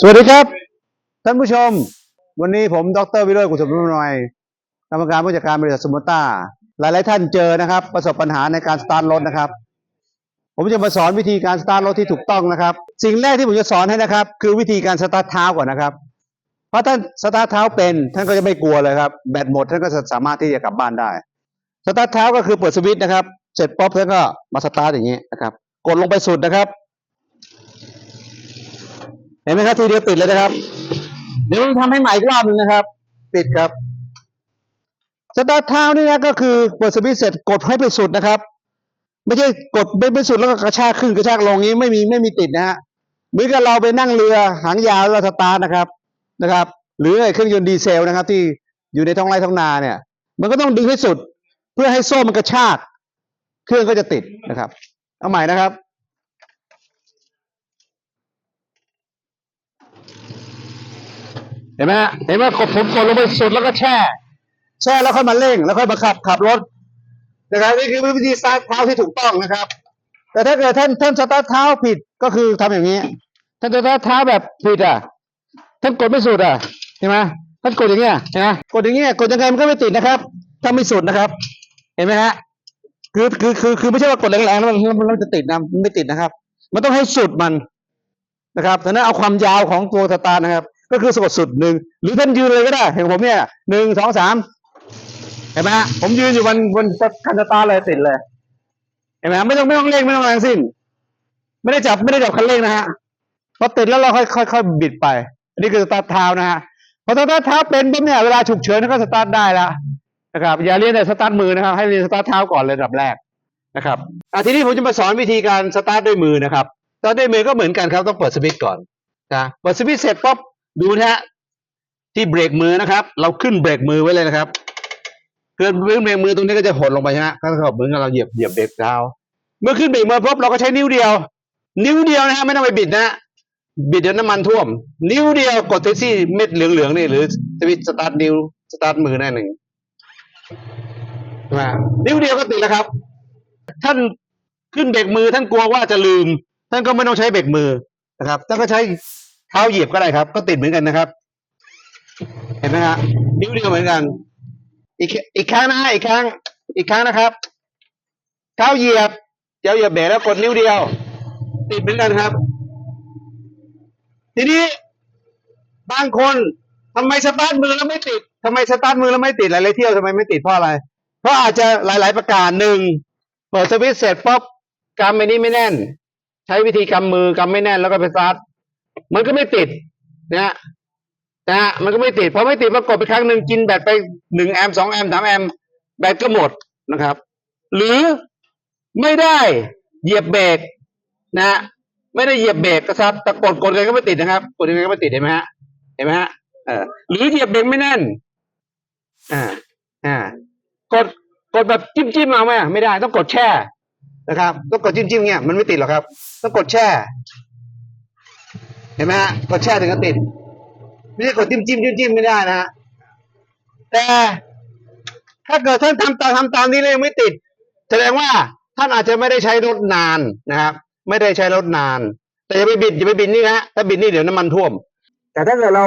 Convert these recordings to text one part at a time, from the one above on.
สวัสดีครับท่านผู้ชม วันนี้ผมดรวิโรจน์กุศลนุ่มนอยกรรมการผู้จัดการบริษัทสมุต้า หลาย ๆ ท่านเจอนะครับ ประสบปัญหาในการสตาร์ทรถนะครับ ผมจะมาสอนวิธีการสตาร์ทรถที่ถูกต้องนะครับ สิ่งแรกที่ผมจะสอนให้นะครับ คือวิธีการสตาร์ทเท้าก่อนนะครับเพราะท่านสตาร์ทเท้าเป็นท่านก็จะไม่กลัวเลยครับแบตหมดท่านก็สามารถที่จะกลับบ้านได้สตาร์ทเท้าก็คือเปิดสวิตช์นะครับ เสร็จป๊อปท่านก็มาสตาร์ทอย่างนี้นะครับ กดลงไปสุดนะครับ เห็นไหมครับทีเดียวติดเลยนะครับ เดี๋ยวผมทำให้ใหม่อีกรอบหนึงนะครับปิดครับสตาร์ทเท้านี่นะก็คือเปิดสวิตช์เสร็จกดให้ไปสุดนะครับ ไม่ใช่กดไปไปสุดแล้วก็กระชากขึ้นกระชากลงนี้ไม่มีไม่มีติดนะฮะเหมือนกับเราไปนั่งเรือหางยาวแล้วเราสตาร์ทนะครับนะครับ หรือไอ้เครื่องยนต์ดีเซลนะครับ ที่อยู่ในท้องไร่ท้องนาเนี่ย มันก็ต้องดึงให้สุด เพื่อให้โซ่มันกระชาก เครื่องก็จะติดนะครับ เอาใหม่นะครับ เห็นไหมเห็นไหมกดผมกดลงไปสุดแล้วก็แช่ แช่แล้วค่อยมาเร่ง แล้วค่อยมาขับขับรถนะครับนี่คือวิธีสตาร์ทเท้าที่ถูกต้องนะครับ แต่ถ้าเกิดท่านท่านสตาร์ทเท้าผิดก็คือทำอย่างนี้ ท่านสตาร์ทเท้าแบบผิดอะท่านกดไม่สุดอะเห็นไหมท่านกดอย่างเงี้ยเห็นไหมกดอย่างเงี้ยกดยังไงมันก็ไม่ติดนะครับ ถ้าไม่สุดนะครับ เห็นไหมฮะคือคือคือคือไม่ใช่ว่ากดแรงๆแล้วมันมันมันจะติดนะมันไม่ติดนะครับ มันต้องให้สุดมันนะครับฉะนั้นเอาความยาวของตัวสตาร์นะครับ ก็คือสกดสุดหนึ่งหรือท่านยืนเลยก็ได้เห็นผมเนี่ยหนึ่งสองสามเห็นไหมฮะผมยืนอยู่บนบนคันสตาร์ทเลยติดเลยเห็นไหมไม่ต้องไม่ต้องเร่งไม่ต้องแรงสิ้น ไม่ได้จับไม่ได้จับคันเร่งนะฮะพอติดแล้วเราค่อยค่อยค่อยบิดไป อันนี้คือสตาร์ทเท้านะฮะพอสตาร์ทเท้าเป็นปุ๊บเนี่ยเวลาฉุกเฉินก็สตาร์ทได้แล้วนะครับอย่าเรียนแต่สตาร์ทมือนะครับ ให้เรียนสตาร์ทเท้าก่อนเลยอันดับแรกนะครับอะทีนี้ผมจะมาสอนวิธีการสตาร์ทด้วยมือนะครับสตาร์ทด้วยมือก็เหมือนกันครับต้องเปิดสวิตช์ก่อนนะเปิดสวิตช์เสร็จปุ๊บ ดูนะฮะที่เบรกมือนะครับ เราขึ้นเบรกมือไว้เลยนะครับ เกินเบรกมือตรงนี้ก็จะหดลงไปใช่ไหมก็คือเหมือนกับเราเหยียบเหยียบเบรกเท้าเมื่อขึ้นเบรกมือปุ๊บเราก็ใช้นิ้วเดียว นิ้วเดียวนะฮะไม่ต้องไปบิดนะบิดเดี๋ยวน้ำมันท่วม นิ้วเดียวกดแท็กซี่เม็ดเหลืองๆนี่หรือสวิตช์สตาร์ทนิ้วสตาร์ทมือหน้หนึ่งใช่ไหมนิ้วเดียวก็ติดแล้วครับ ท่านขึ้นเบรกมือท่านกลัวว่าจะลืม ท่านก็ไม่ต้องใช้เบรกมือนะครับท่านก็ใช้ ท้าเหยียบก็ได้ครับ ก็ติดเหมือนกันนะครับ เห็นไหมฮะนิ้วเดียวเหมือนกัน อีกอีกครั้งนะฮะอีกครั้ง อีกครั้งนะครับ เท้าเหยียบเจ้าเหยียบเบรแล้วกดนิ้วเดียว ติดเหมือนกันครับ ทีนี้บางคนทำไมสตาร์ทมือแล้วไม่ติดทำไมสตาร์ทมือแล้วไม่ติดหลายๆเที่ยวทำไมไม่ติดเพราะอะไร เพราะอาจจะหลาย ๆประการหนึ่งเปิดสวิตช์เสร็จปุ๊บกำไอ้นี้ไม่แน่น ใช้วิธีกำมือกำไม่แน่นแล้วก็ไปสตาร์ท มันก็ไม่ติดนะฮะนะฮะมันก็ไม่ติดพอไม่ติดมากดไปครั้งหนึ่งกินแบตไปหนึ่งแอมสองแอมสามแอมแบตก็หมดนะครับ หรือไม่ได้เหยียบเบรกนะฮะไม่ได้เหยียบเบรกกระซับแต่กดกดยังไงก็ไม่ติดนะครับ กดยังไงก็ไม่ติดเห็นไหมฮะเห็นไหมฮะเออหรือเหยียบเบรกไม่แน่นอ่าอ่ากดกดแบบจิ้มจิ้มเอาไหมอะไม่ได้ต้องกดแช่นะครับ ต้องกดจิ้มจิ้มเงี้ยมันไม่ติดหรอกครับ ต้องกดแช่ เห็นไหมฮะกดแช่ถึงจะติดไม่ใช่กดจิ้มจิ้มจิ้มจิ้มไม่ได้นะฮะแต่ถ้าเกิดท่านทำตามทำตามนี้แล้วยังไม่ติด แสดงว่าท่านอาจจะไม่ได้ใช้รถนานนะครับ ไม่ได้ใช้รถนาน แต่อย่าไปบิดอย่าไปบิดนี่นะฮะถ้าบิดนี่เดี๋ยวน้ำมันท่วม แต่ถ้าเกิดเรา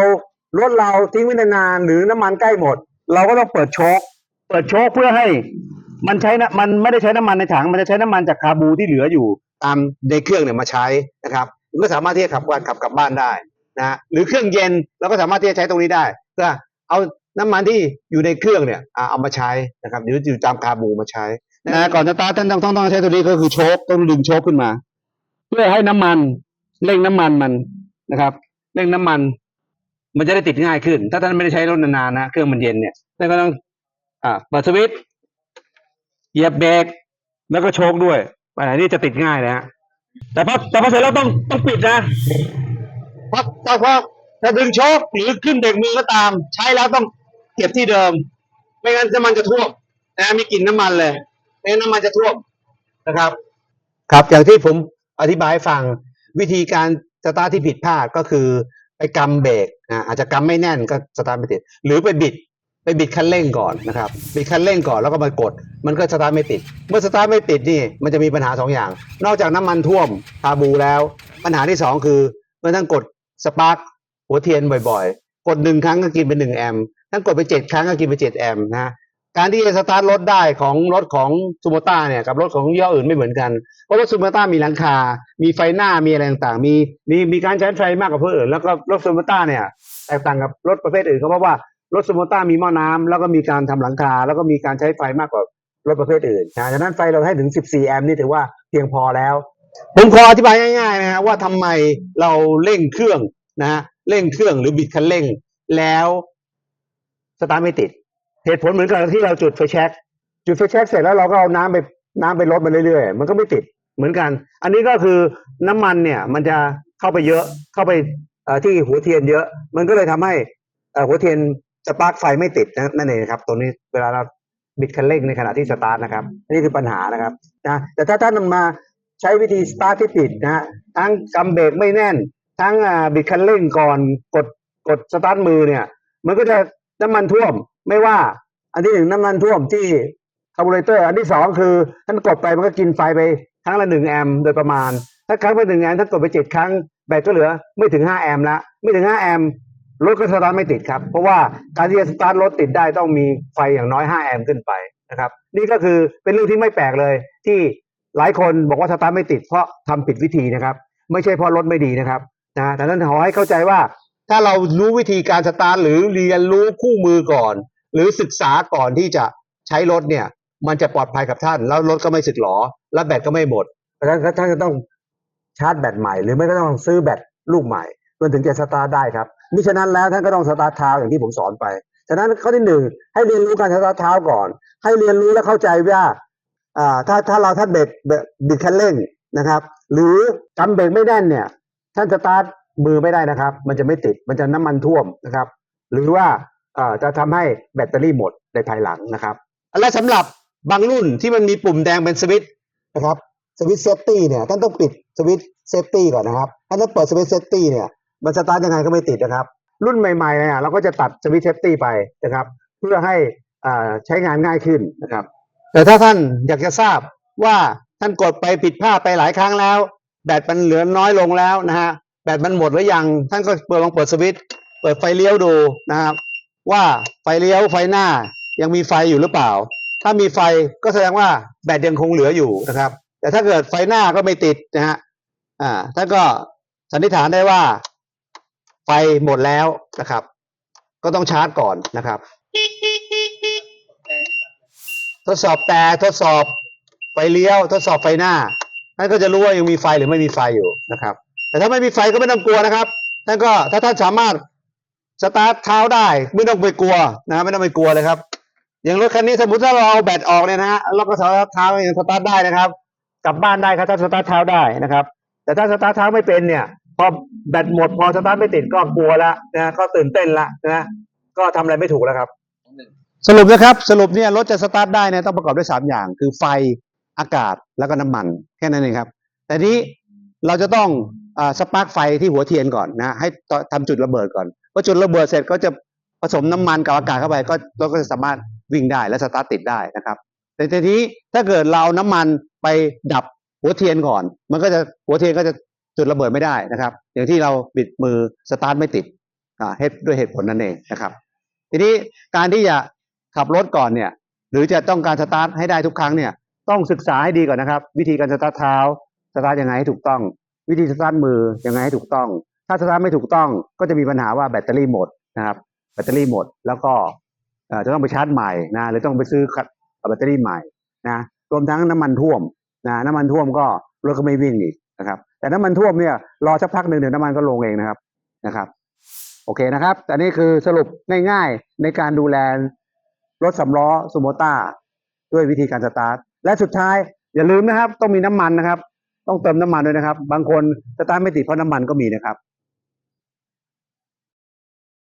รถเราทิ้งไว้นานๆหรือน้ำมันใกล้หมด เราก็ต้องเปิดโชคเปิดโชคเพื่อให้ มันใช้นะมันไม่ได้ใช้น้ำมันในถัง มันจะใช้น้ำมันจากคาบูที่เหลืออยู่ ตามในเครื่องเนี่ยมาใช้นะครับ มันก็สามารถที่จะขับวันขับกลับบ้านได้นะหรือเครื่องเย็นเราก็สามารถที่จะใช้ตรงนี้ได้เพื่อเอาน้ำมันที่อยู่ในเครื่องเนี่ยเอามาใช้นะครับหรืออยู่ตามคาบูมาใช้นะก่อนจะตาท่านต้องต้องต้องใช้ตัวนี้ก็คือโชคต้องดึงโชคขึ้นมา เพื่อให้น้ำมันเร่งน้ำมันมันนะครับเร่งน้ำมัน มันจะได้ติดง่ายขึ้น ถ้าท่านไม่ได้ใช้รถนานๆนะเครื่องมันเย็นเนี่ยท่านก็ต้องอ่าเปิดสวิตช์เหยียบเบรกแล้วก็โชคด้วยไปไหนนี่จะติดง่ายนะฮะ แต่พอแต่พอเสร็จแล้วต้องต้องปิดนะเพราะแต่พอถ้าดึงโชคหรือขึ้นเบรกมือก็ตาม ใช้แล้วต้องเก็บที่เดิม ไม่งั้นน้ำมันจะท่วมนะมีกลิ่นน้ำมันเลยไม่งั้นน้ำมันจะท่วมนะครับ ครับอย่างที่ผมอธิบายให้ฟังวิธีการสตาร์ทที่ผิดพลาดก็คือไปกำเบรกอ่าอาจจะกำไม่แน่นก็สตาร์ทไม่ติดหรือไปบิด ไปบิดคันเร่งก่อนนะครับบิดคันเร่งก่อนแล้วก็มากด มันก็สตาร์ทไม่ติด เมื่อสตาร์ทไม่ติดนี่มันจะมีปัญหาสองอย่าง นอกจากน้ำมันท่วมคาบูแล้ว ปัญหาที่สองคือเมื่อท่านกดสปาร์คหัวเทียนบ่อยๆ กดหนึ่งครั้งก็กินไปหนึ่งแอมป์ถ้ากดไปเจ็ดครั้งก็กินไปเจ็ดแอมป์นะการที่จะสตาร์ทรถได้ของรถของซูโมต้าเนี่ยกับรถของยี่ห้ออื่นไม่เหมือนกันเพราะรถซูโมต้ามีหลังคา มีไฟหน้ามีอะไรต่างๆมีมีมีการใช้ไฟมากกว่าเพื่ออื่นแล้วก็รถซูโมต้าเนี่ยแตกต่างกับรถประเภทอื่นก็เพราะว่า รถซูโมต้ามีหม้อน้ำแล้วก็มีการทำหลังคา แล้วก็มีการใช้ไฟมากกว่ารถประเภทอื่นนะดังนั้นไฟเราให้ถึง 14 แอมป์นี่ถือว่าเพียงพอแล้ว ผมขออธิบายง่ายๆนะฮะว่าทำไมเราเร่งเครื่องนะฮะเร่งเครื่องหรือบิดคันเร่ง แล้วสตาร์ทไม่ติด เหตุผลเหมือนกับที่เราจุดไฟแช็กจุดไฟแช็กเสร็จแล้วเราก็เอาน้ำไปน้ำไปลดมันเรื่อยๆ มันก็ไม่ติดเหมือนกัน อันนี้ก็คือน้ำมันเนี่ยมันจะเข้าไปเยอะเข้าไปที่หัวเทียนเยอะ มันก็เลยทำให้หัวเทียน สปาร์กไฟไม่ติดนะนั่นเองครับ ตัวนี้เวลาเราบิดคันเร่งในขณะที่สตาร์ทนะครับนี่คือปัญหานะครับนะแต่ถ้าท่านมาใช้วิธีสตาร์ทที่ผิดนะฮะทั้งกำเบรกไม่แน่น ทั้งบิดคันเร่งก่อนกดกดสตาร์ทมือเนี่ย มันก็จะน้ำมันท่วมไม่ว่า อันที่หนึ่งน้ำมันท่วมที่คาร์บูเรเตอร์ อันที่สองคือท่านกดไปมันก็กินไฟไปครั้งละหนึ่งแอมป์โดยประมาณ ถ้าครั้งละหนึ่งแอมป์ถ้ากดไปเจ็ดครั้งแบตก็เหลือไม่ถึงห้าแอมป์ละไม่ถึงห้าแอมป์ รถก็สตาร์ทไม่ติดครับ เพราะว่าการที่จะสตาร์ทรถติดได้ต้องมีไฟอย่างน้อยห้าแอมป์ขึ้นไปนะครับ นี่ก็คือเป็นเรื่องที่ไม่แปลกเลย ที่หลายคนบอกว่าสตาร์ทไม่ติดเพราะทำผิดวิธีนะครับ ไม่ใช่เพราะรถไม่ดีนะครับนะแต่นั้นขอให้เข้าใจว่า ถ้าเรารู้วิธีการสตาร์ทหรือเรียนรู้คู่มือก่อน หรือศึกษาก่อนที่จะใช้รถเนี่ย มันจะปลอดภัยกับท่าน แล้วรถก็ไม่สึกหรอ และแบตก็ไม่หมดเพราะฉะนั้นท่านก็ต้องชาร์จแบตใหม่ หรือไม่ก็ต้องซื้อแบตลูกใหม่มันถึงจะสตาร์ทได้ครับ มิฉะนั้นแล้วท่านก็ต้องสตาร์ทเท้าอย่างที่ผมสอนไป ฉะนั้นข้อที่หนึ่งให้เรียนรู้การสตาร์ทเท้าก่อน ให้เรียนรู้และเข้าใจว่าถ้าถ้าเราท่านเบรกบิดคันเร่งนะครับ หรือกำเบรกไม่แน่นเนี่ย ท่านสตาร์ทมือไม่ได้นะครับ มันจะไม่ติดมันจะน้ำมันท่วมนะครับ หรือว่าจะทำให้แบตเตอรี่หมดในภายหลังนะครับ และสำหรับบางรุ่นที่มันมีปุ่มแดงเป็นสวิตช์นะครับสวิตช์เซฟตี้เนี่ยท่านต้องปิดสวิตช์เซฟตี้ก่อนนะครับถ้าท่านเปิดสวิตช์เซฟตี้เนี่ย มันสตาร์ทยังไงก็ไม่ติดนะครับ รุ่นใหม่ๆเนี่ยเราก็จะตัดสวิตช์เซฟตี้ไปนะครับ เพื่อให้อ่ใช้งานง่ายขึ้นนะครับ แต่ถ้าท่านอยากจะทราบว่าท่านกดไปผิดพลาดไปหลายครั้งแล้ว แบตมันเหลือน้อยลงแล้วนะฮะแบตมันหมดหรือยัง ท่านก็เปิดลองเปิดสวิตช์เปิดไฟเลี้ยวดูนะครับ ว่าไฟเลี้ยวไฟหน้ายังมีไฟอยู่หรือเปล่า ถ้ามีไฟก็แสดงว่าแบตยังคงเหลืออยู่นะครับ แต่ถ้าเกิดไฟหน้าก็ไม่ติดนะฮะอ่าท่านก็สันนิษฐานได้ว่า ไฟหมดแล้วนะครับ ก็ต้องชาร์จก่อนนะครับ ทดสอบแต่ทดสอบไฟเลี้ยว ทดสอบไฟหน้าท่านก็จะรู้ว่ายังมีไฟหรือไม่มีไฟอยู่นะครับ แต่ถ้าไม่มีไฟก็ไม่ต้องกลัวนะครับท่านก็ถ้าท่านสามารถสตาร์ทเท้าได้ไม่ต้องไปกลัวนะไม่ต้องไปกลัวเลยครับ อย่างรถคันนี้สมมติถ้าเราเอาแบตออกเนี่ยนะฮะเราก็สตาร์ทเท้ายังสตาร์ทได้นะครับ กลับบ้านได้ครับถ้าสตาร์ทเท้าได้นะครับ แต่ถ้าสตาร์ทเท้าไม่เป็นเนี่ย พอแบตหมดพอสตาร์ทไม่ติดก็กลัวละนะก็ตื่นเต้นละนะก็ทำอะไรไม่ถูกแล้วครับ สรุปนะครับสรุปเนี่ยรถจะสตาร์ทได้เนี่ยต้องประกอบด้วยสามอย่าง คือไฟอากาศแล้วก็น้ำมันแค่นั้นเองครับ แต่นี้เราจะต้องอสปาร์กไฟที่หัวเทียนก่อนนะให้ต่อทำจุดระเบิดก่อนพอจุดระเบิดเสร็จก็จะผสมน้ำมันกับอากาศเข้าไปก็รถก็จะสามารถวิ่งได้และสตาร์ทติดได้นะครับแต่ทีนี้ถ้าเกิดเราเน้ำมันไปดับหัวเทียนก่อน มันก็จะหัวเทียนก็จะ จุดระเบิดไม่ได้นะครับ อย่างที่เราบิดมือสตาร์ทไม่ติดอ่าเหตุด้วยเหตุผลนั่นเองนะครับ ทีนี้การที่จะขับรถก่อนเนี่ยหรือจะต้องการสตาร์ทให้ได้ทุกครั้งเนี่ยต้องศึกษาให้ดีก่อนนะครับ วิธีการสตาร์ทเท้าสตาร์ทยังไงให้ถูกต้อง วิธีสตาร์ทมือยังไงให้ถูกต้อง ถ้าสตาร์ทไม่ถูกต้องก็จะมีปัญหาว่าแบตเตอรี่หมดนะครับแบตเตอรี่หมดแล้วก็อ่อจะต้องไปชาร์จใหม่นะหรือต้องไปซื้อแบตเตอรี่ใหม่นะรวมทั้งน้ำมันท่วมนะน้ำมันท่วมก็รถก็ไม่วิ่งอีกนะครับ แต่น้ำมันท่วมเนี่ยรอสักพักหนึ่งเดี๋ยวน้ำมันก็ลงเองนะครับนะครับ โอเคนะครับ อันนี้คือสรุปง่ายๆในการดูแลรถสำล้อซูโมต้าด้วยวิธีการสตาร์ทและสุดท้ายอย่าลืมนะครับ ต้องมีน้ำมันนะครับ ต้องเติมน้ำมันด้วยนะครับ บางคนสตาร์ทไม่ติดเพราะน้ำมันก็มีนะครับ